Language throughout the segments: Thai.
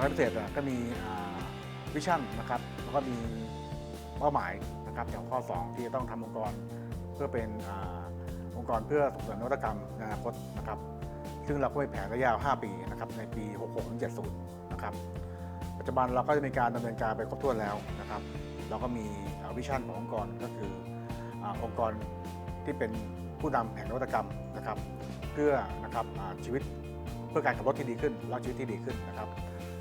รายพิเศษอะก็มีวิชั่นนะครับแล้วก็มีเป้าหมายนะครับอย่างข้อ 2 ที่จะต้องทำองค์กรเพื่อเป็นอองค์กรเพื่อส่งเสริมนวัตกรรมในอนาคตนะครับ ซึ่งเราก็มีแผนระยะยาว 5 ปีนะครับในปี 66ถึง70 นะครับ ปัจจุบันเราก็จะมีการดำเนินการไปครบถ้วนแล้วนะครับ เราก็มีวิชั่นขององค์กรก็คือองค์กรที่เป็นผู้นำแห่งนวัตกรรมนะครับ เพื่อนะครับชีวิตเพื่อการขับรถที่ดีขึ้นและชีวิตที่ดีขึ้นนะครับ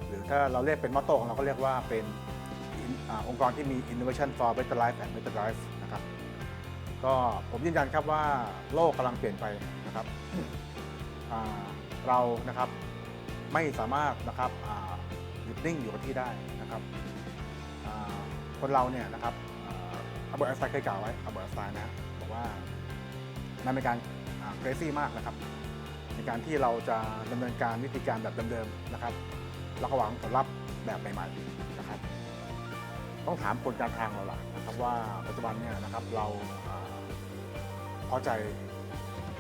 หรือถ้าเราเรียกเป็นมอตโต้ของเราก็เรียกว่าเป็นองค์กรที่มี innovation for better life and better life นะครับก็ผมยืนยันครับว่าโลกกำลังเปลี่ยนไปนะครับเรานะครับไม่สามารถนะครับหยุดนิ่งอยู่กับที่ได้นะครับคนเราเนี่ยนะครับอัลเบิร์ตไอน์สไตน์เคยกล่าวไว้อัลเบิร์ตไอน์สไตน์นะบอกว่านั่นเป็นการเครซี่มากนะครับ ในการที่เราจะดำเนินการวิธีการแบบเดิมๆนะครับ แล้วก็หวังผลลัพธ์แบบใหม่ๆนะครับ ต้องถามคนการทางเราล่ะนะครับว่าปัจจุบันเนี่ยนะครับเราพอใจ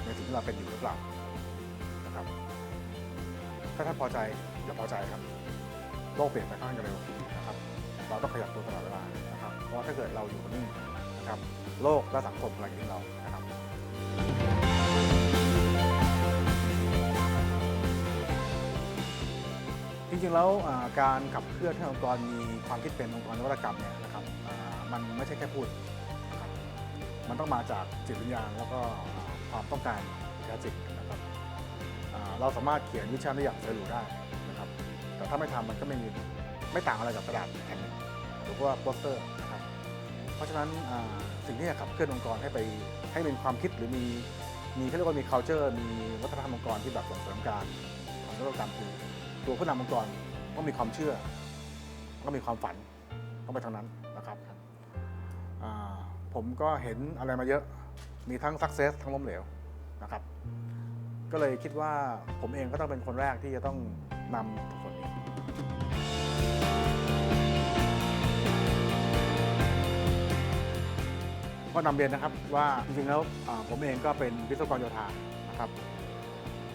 ในสิ่งที่เราเป็นอยู่หรือเปล่านะครับ ถ้าท่านพอใจอย่าพอใจครับโลกเปลี่ยนไปค่อนข้างจะเร็วนะครับ เราต้องขยับตัวตลอดเวลานะครับ เพราะถ้าเกิดเราอยู่นิ่งนะครับ โลกและสังคมกำลังยิงเรานะครับ จริงๆแล้วการขับเคลื่อนให้องค์กรมีความคิดเป็นองค์กรนวัตกรรมเนี่ยนะครับมันไม่ใช่แค่พูดนะครับมันต้องมาจากจิตวิญญาณแล้วก็ความต้องการแท้จริงนะครับเราสามารถเขียนวิชั่นได้อย่างสวยหรูได้นะครับ แต่ถ้าไม่ทำมันก็ไม่มีไม่ต่างอะไรกับกระดาษแผ่นหนึ่งหรือว่าโปสเตอร์นะครับเพราะฉะนั้นสิ่งที่จะขับเคลื่อนองค์กรให้ไปให้เป็นความคิดหรือมีมีเขาเรียกว่ามี culture มีวัฒนธรรมองค์กรที่แบบส่งเสริมการทำนวัตกรรมคือ ตัวผู้นำองค์กรต้องมีความเชื่อต้องมีความฝันต้องไปทางนั้นนะครับผมก็เห็นอะไรมาเยอะมีทั้ง success ทั้งล้มเหลวนะครับ ก็เลยคิดว่าผมเองก็ต้องเป็นคนแรกที่จะต้องนำส่วนนี้ก็นำเรียนนะครับว่าจริงๆแล้วผมเองก็เป็นวิศวกรโยธานะครับ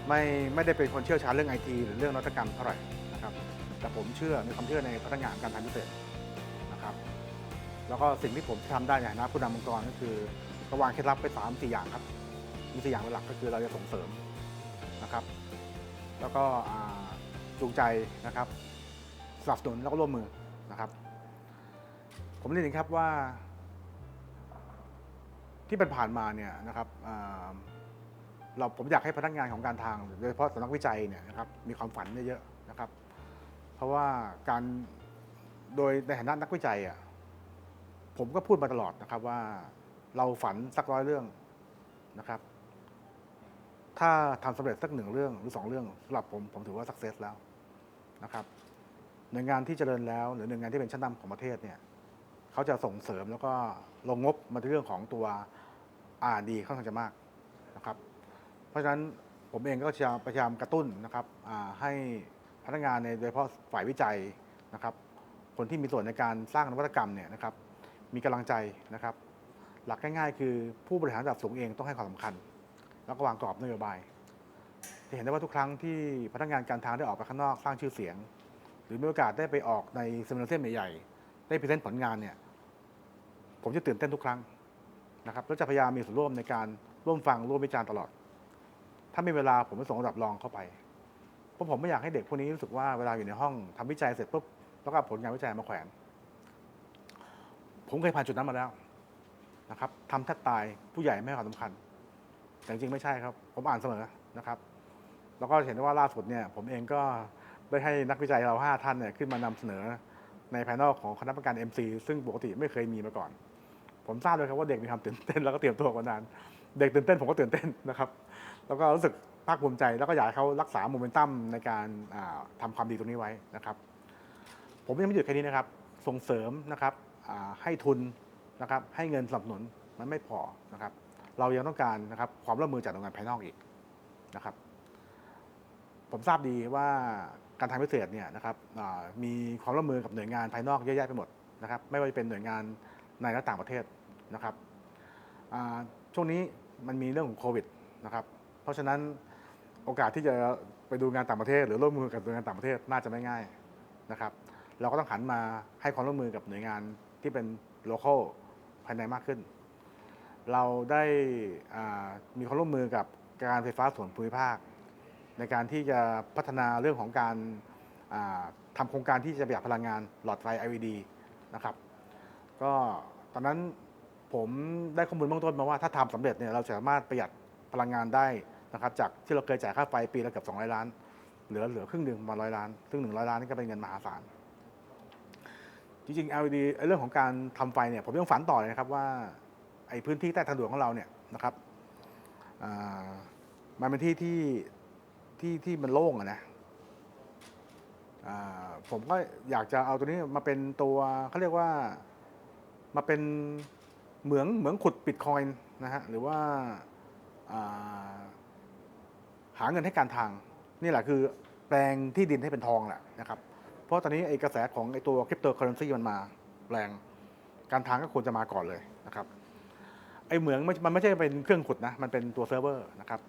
ไม่ไม่ได้เป็นคนเชี่ยวชาญเรื่องไอทีหรือเรื่องนวัตกรรมเท่าไหร่นะครับ แต่ผมเชื่อมีความเชื่อในพนักงานการทางพิเศษนะครับ แล้วก็สิ่งที่ผมทำได้ในฐานะผู้นำองค์กรก็คือก็วางเคล็ดลับไปสามสี่อย่างครับ มีสี่อย่างเป็นหลักก็คือเราจะส่งเสริมนะครับ แล้วก็จูงใจนะครับสนับสนุนแล้วก็ร่วมมือนะครับ ผมเรียนอย่างครับว่าที่เป็นผ่านมาเนี่ยนะครับ เราผมอยากให้พนักงานของการทางโดยเฉพาะสำนักวิจัยเนี่ยนะครับมีความฝันเยอะๆนะครับ เพราะว่าการโดยในฐานะนักวิจัยอะผมก็พูดมาตลอดนะครับว่าเราฝันสักร้อยเรื่องนะครับ ถ้าทำสำเร็จสักหนึ่งเรื่องหรือสองเรื่องสำหรับผมผมถือว่าสักเซสแล้วนะครับหน่วยงานที่เจริญแล้ว หรือหน่วยงานที่เป็นชั้นนำของประเทศเนี่ยเขาจะส่งเสริมแล้วก็ลงงบมาในเรื่องของตัว R&D ค่อนข้างจะมากนะครับ เพราะฉะนั้นผมเองก็พยายามกระตุ้นนะครับให้พนักงานในโดยเฉพาะฝ่ายวิจัยนะครับ คนที่มีส่วนในการสร้างนวัตกรรมเนี่ยนะครับ มีกำลังใจนะครับ หลักง่ายๆ คือผู้บริหารระดับสูงเองต้องให้ความสำคัญ แล้วก็วางกรอบนโยบาย จะเห็นได้ว่าทุกครั้งที่พนักงานการทางได้ออกไปข้างนอกสร้างชื่อเสียง หรือมีโอกาสได้ไปออกในเซมินาเซียมใหญ่ๆได้พรีเซนต์ผลงานเนี่ยผมจะตื่นเต้นทุกครั้งนะครับแล้วจะพยายามมีส่วนร่วมในการร่วมฟังร่วมวิจารณ์ตลอด ถ้ามีเวลาผมจะส่งระดับรองเข้าไป เพราะผมไม่อยากให้เด็กพวกนี้รู้สึกว่าเวลาอยู่ในห้องทำวิจัยเสร็จปุ๊บแล้วก็เอาผลงานวิจัยมาแขวน ผมเคยผ่านจุดนั้นมาแล้วนะครับทำแทบตายผู้ใหญ่ไม่ให้ความสำคัญ แต่จริงๆไม่ใช่ครับ ผมอ่านเสมอนะครับ แล้วก็เห็นได้ว่าล่าสุดเนี่ยผมเองก็ได้ให้นักวิจัยเราห้าท่านเนี่ยขึ้นมานำเสนอในแผนอลของคณะกรรมการ MC ซึ่งปกติไม่เคยมีมาก่อน ผมทราบเลยครับว่าเด็กมีความตื่นเต้นแล้วก็เตรียมตัวมานาน เด็กตื่นเต้นผมก็ตื่นเต้นนะครับ แล้วก็รู้สึกภาคภูมิใจ แล้วก็อยากให้เขารักษาโมเมนตัมในการอ่าทำความดีตรงนี้ไว้นะครับ ผมยังไม่หยุดแค่นี้นะครับ ส่งเสริมนะครับให้ทุนนะครับให้เงินสนับสนุนมันไม่พอนะครับ เรายังต้องการนะครับความร่วมมือจากหน่วยงานภายนอกอีกนะครับ ผมทราบดีว่าการทางพิเศษเนี่ยนะครับมีความร่วมมือกับหน่วยงานภายนอกเยอะแยะไปหมดนะครับ ไม่ว่าจะเป็นหน่วยงานในและต่างประเทศนะครับช่วงนี้มันมีเรื่องของโควิดนะครับ เพราะฉะนั้นโอกาสที่จะไปดูงานต่างประเทศ หรือร่วมมือกับหน่วยงานต่างประเทศน่าจะไม่ง่ายนะครับ เราก็ต้องหันมาให้ความร่วมมือกับหน่วยงานที่เป็น local ภายในมากขึ้น เราได้มีความร่วมมือกับการไฟฟ้าส่วนภูมิภาค ในการที่จะพัฒนาเรื่องของการอ่าทำโครงการที่จะประหยัดพลังงานหลอดไฟ LED นะครับ ก็ตอนนั้นผมได้ข้อมูลเบื้องต้นมาว่าถ้าทำสำเร็จเนี่ยเราจะสามารถประหยัดพลังงานได้ นะครับจากที่เราเคยจ่ายค่าไฟปีละเกือบ200 ล้าน เหลือเหลือครึ่งหนึ่งประมาร้อยล้าน ซึ่ง100 ล้านนี่ก็เป็นเงินมหาศาล จริงๆ LED ไอ้เรื่องของการทำไฟเนี่ยผมยังฝันต่อเลยนะครับว่าไอ้พื้นที่ใต้ทางด่วนของเราเนี่ยนะครับอ่ามันเป็นที่ที่ที่ที่มันโล่งอะนะผมก็อยากจะเอาตัวนี้มาเป็นตัวเขาเรียกว่ามาเป็นเหมืองเหมืองขุดบิตคอยน์นะฮะหรือว่า หาเงินให้การทาง นี่แหละคือแปลงที่ดินให้เป็นทองแหละนะครับ เพราะตอนนี้ไอ้กระแสของไอ้ตัวคริปโตเคอเรนซีมันมาแรงการทางก็ควรจะมาก่อนเลยนะครับไอ้เหมืองมันไม่ใช่เป็นเครื่องขุดนะมันเป็นตัวเซิร์ฟเวอร์นะครับ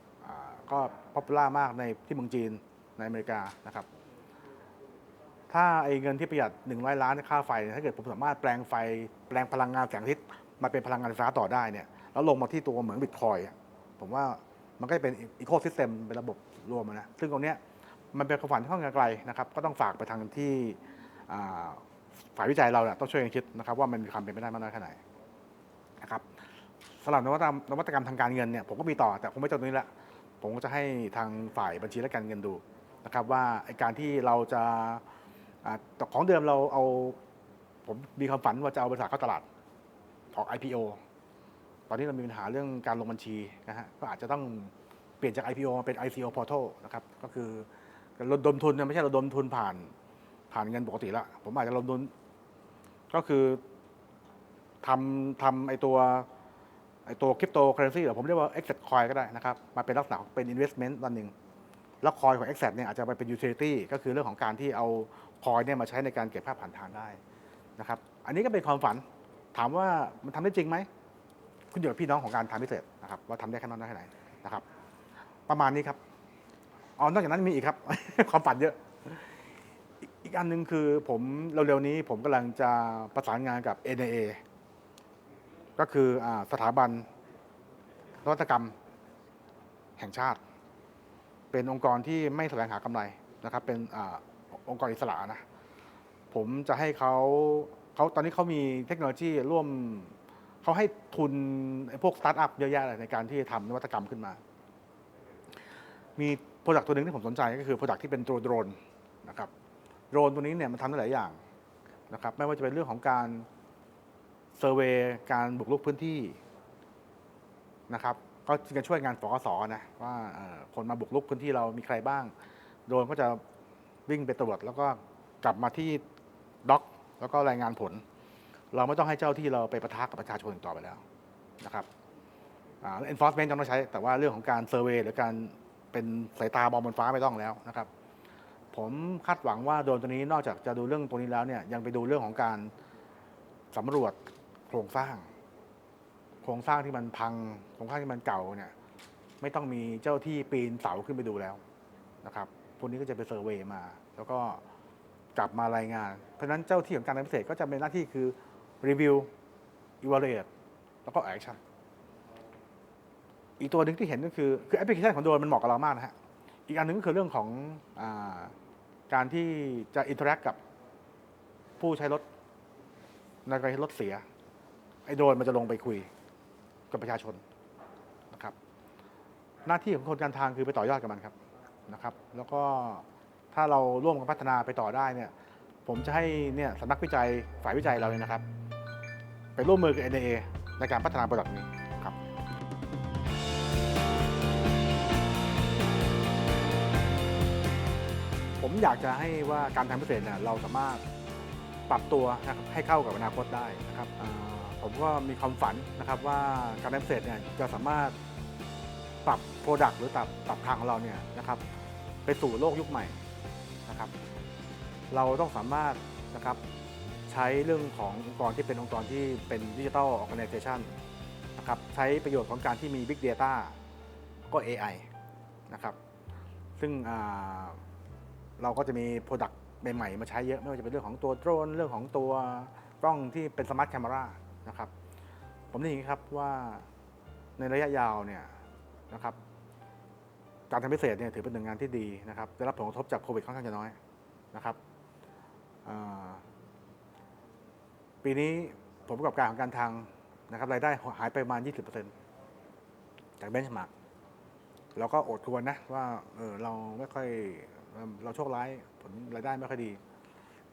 ก็ป๊อปปูล่ามากในที่เมืองจีนในอเมริกานะครับถ้าไอ้เงินที่ประหยัด 100 ล้านค่าไฟเนี่ยถ้าเกิดผมสามารถแปลงไฟแปลงพลังงานแสงอาทิตย์มาเป็นพลังงานไฟฟ้าต่อได้เนี่ยแล้วลงมาที่ตัวเหมืองบิตคอยน์อะผมว่า มันก็จะเป็นอีโคซิสเต็มเป็นระบบรวมนะซึ่งตรงนี้มันเป็นความฝันที่ค่อนข้างไกลนะครับก็ต้องฝากไปทางที่ฝ่ายวิจัยเราเนี่ยต้องช่วยกันคิดนะครับว่ามันมีความเป็นไปได้มากน้อยแค่ไหนนะครับสำหรับนวัตกรรมนวัตกรรมทางการเงินเนี่ยผมก็มีต่อแต่คงไม่จบตรงนี้ละผมก็จะให้ทางฝ่ายบัญชีและการเงินดูนะครับว่าการที่เราจะอ่าแต่ของเดิมเราเอาผมมีความฝันว่าจะเอาบริษัทเข้าตลาดออก IPO ตอนนี้เรามีปัญหาเรื่องการลงบัญชีนะฮะก็อาจจะต้องเปลี่ยนจาก IPO มาเป็น ICO portal นะครับก็คือระดมทุนเนี่ยไม่ใช่ระดมทุนผ่านผ่านเงินปกติละผมอาจจะระดมทุนก็คือทำทำไอตัวไอตัวคริปโตเคอเรนซีหรือผมเรียกว่า asset coin ก็ได้นะครับมาเป็นลักษณะเป็น investment ตอนหนึ่งแล้วคอยของ asset เนี่ยอาจจะไปเป็น utility ก็คือเรื่องของการที่เอาคอยเนี่ยมาใช้ในการเก็บภาพผ่านทางได้นะครับอันนี้ก็เป็นความฝันถามว่ามันทำได้จริงไหม คุณอยู่กับพี่น้องของการทำพิเศษนะครับว่าทำได้แค่นั้นได้แค่ไหนนะครับ ประมาณนี้ครับอ๋อนอกจากนั้นมีอีกครับ ความฝันเยอะ อีกอันหนึ่งคือผมเร็วๆนี้ผมกำลังจะประสานงานกับ NAA ก็คืออสถาบันนวัตกรรมแห่งชาติ เป็นองค์กรที่ไม่แสวงหากำไรนะครับ เป็นอองค์กรอิสระนะ ผมจะให้เขาเขาตอนนี้เขามีเทคโนโลยีร่วม เขาให้ทุนไอ้พวกสตาร์ทอัพเยอะแยะเลยในการที่จะทำนวัตกรรมขึ้นมา มีโปรดักต์ตัวหนึ่งที่ผมสนใจก็คือโปรดักต์ที่เป็นตัวโดรนนะครับโดรนตัวนี้เนี่ยมันทำได้หลายอย่างนะครับไม่ว่าจะเป็นเรื่องของการเซอร์เวยการบุกรุกพื้นที่นะครับก็จะช่วยงานฟกสนะว่าคนมาบุกรุกพื้นที่เรามีใครบ้าง โดรนก็จะวิ่งไปตรวจแล้วก็กลับมาที่ด็อก แล้วก็รายงานผล เราไม่ต้องให้เจ้าที่เราไปประทะกับประชาชนต่อไปแล้วนะครับอ่า enforcement ยังต้องใช้ แต่ว่าเรื่องของการเซอร์เวยหรือการเป็นสายตามองบนฟ้าไม่ต้องแล้วนะครับ ผมคาดหวังว่าโดนตัวนี้นอกจากจะดูเรื่องตัวนี้แล้วเนี่ยยังไปดูเรื่องของการสำรวจโครงสร้าง โครงสร้างที่มันพัง โครงสร้างที่มันเก่าเนี่ยไม่ต้องมีเจ้าที่ปีนเสาขึ้นไปดูแล้วนะครับพวกนี้ก็จะไปเซอร์เวย์มา แล้วก็กลับมารายงาน เพราะฉะนั้นเจ้าที่ของการพิเศษก็จะเป็นหน้าที่คือ รีวิว evaluate แล้วก็ action อีกตัวหนึ่งที่เห็นก็คือ คือแอปพลิเคชันของโดรนมันเหมาะกับเรามากนะฮะ อีกอันหนึ่งก็คือเรื่องของอาการที่จะอินเทอร์แอคกับผู้ใช้รถในกรณีรถเสีย ไอ้โดรนมันจะลงไปคุยกับประชาชนนะครับ หน้าที่ของคนการทางคือไปต่อยอดกับมันครับนะครับ แล้วก็ถ้าเราร่วมกันพัฒนาไปต่อได้เนี่ย ผมจะให้เนี่ยสำนักวิจัยฝ่ายวิจัยเราเนี่ยนะครับ ไปร่วมมือกับ NAA ในการพัฒนาโปรดักต์นี้ครับผมอยากจะให้ว่าการทำพิเศษเนี่ยเราสามารถปรับตัวนะครับให้เข้ากับอนาคตได้นะครับผมก็มีความฝันนะครับว่าการทำพิเศษเนี่ยจะสามารถปรับโปรดักต์หรือปรับปรับทางของเราเนี่ยนะครับไปสู่โลกยุคใหม่นะครับ เราต้องสามารถนะครับ ใช้เรื่องขององค์กรที่เป็นองค์กรที่เป็นดิจิทัลออ g a แก z a t i o n นะครับใช้ประโยชน์ของการที่มี Big Data ก็ AI นะครับซึ่งเราก็จะมี Product ใหม่ๆ มาใช้เยอะ ไม่ว่าจะเป็นเรื่องของตัวโดรน เรื่องของตัวกล้องที่เป็นสมาร์ทแคม r a นะครับผมได้ยินครับว่าในระยะยาวเนี่ยนะครับการทำพิเศษเนี่ยถือเป็นหนึ่งงานที่ดีนะครับได้รับผลกระทบจากโควิดค่อนข้างจะน้อยนะครับอ่า ปีนี้ผลประกอบการของการทางนะครับรายได้หายไปประมาณ 20%จากเบนช์มาร์กเราก็อดควรนะว่าเออเราไม่ค่อยเราโชคร้ายผลรายได้ไม่ค่อยดี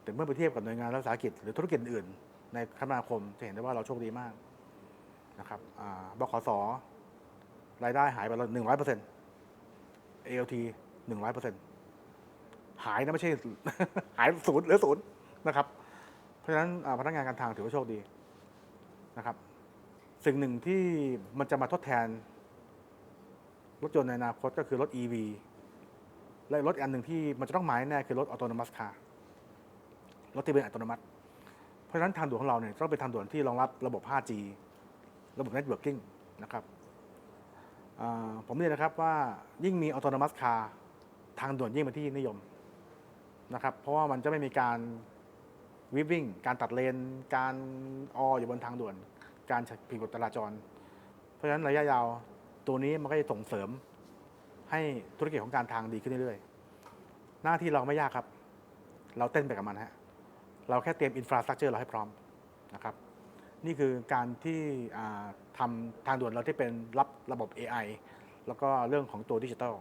แต่เมื่อไปเทียบกับหน่วยงานรัฐวิสาหกิจหรือธุรกิจอื่นในคมนาคมจะเห็นได้ว่าเราโชคดีมากนะครับอ่าบขสรายได้หายไปแล้วหนึ่งร้อยเปอร์เซ็นต์ ALT หนึ่งร้อยเปอร์เซ็นต์หายนะไม่ใช่ หายศูนย์เหลือศูนย์นะครับ เพราะฉะนั้นพนักงานการทางถือว่าโชคดีนะครับ สิ่งหนึ่งที่มันจะมาทดแทน รถยนต์ในอนาคตก็คือรถ EV และรถอันหนึ่งที่มันจะต้องหมายแน่คือรถออโตนมัสคาร์รถที่เป็นอัตโนมัติ เพราะฉะนั้นทางด่วนของเราเนี่ยต้องเป็นทางด่วนที่รองรับระบบ 5G ระบบ Networking นะครับอ่าผมเรียนนะครับว่ายิ่งมีออโตนมัสคาร์ทางด่วนยิ่งเป็นที่นิยมนะครับ เพราะว่ามันจะไม่มีการ วิวิ่ง การตัดเลน การอออยู่บนทางด่วน การผิดกฎจราจร เพราะฉะนั้นระยะยาวตัวนี้มันก็จะส่งเสริม ให้ธุรกิจของการทางดีขึ้นเรื่อยๆ หน้าที่เราไม่ยากครับ เราเต้นไปกับมันฮะ เราแค่เตรียมอินฟราสตรักเจอร์เราให้พร้อมนะครับ นี่คือการที่ทำทางด่วนเราที่เป็นรับระบบ AI แล้วก็เรื่องของตัวดิจิทัล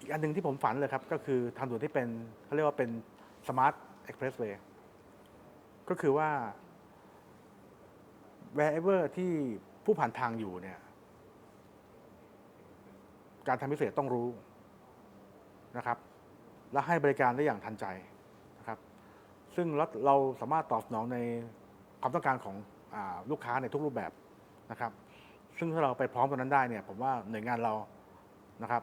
อีกอันหนึ่งที่ผมฝันเลยครับ ก็คือทางด่วนที่เป็นเขาเรียกว่าเป็น Smart Expressway ก็ ก็คือว่า wherever ที่ผู้ผ่านทางอยู่เนี่ย การทำพิเศษต้องรู้นะครับ และให้บริการได้อย่างทันใจนะครับ ซึ่งเราเราสามารถตอบสนองในความต้องการของอลูกค้าในทุกรูปแบบนะครับ ซึ่งถ้าเราไปพร้อมกันนั้นได้เนี่ย ผมว่าหน่วยงานเรานะครับ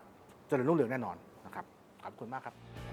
จะเจริญรุ่งเรืองแน่นอนนะครับขอบคุณมากครับ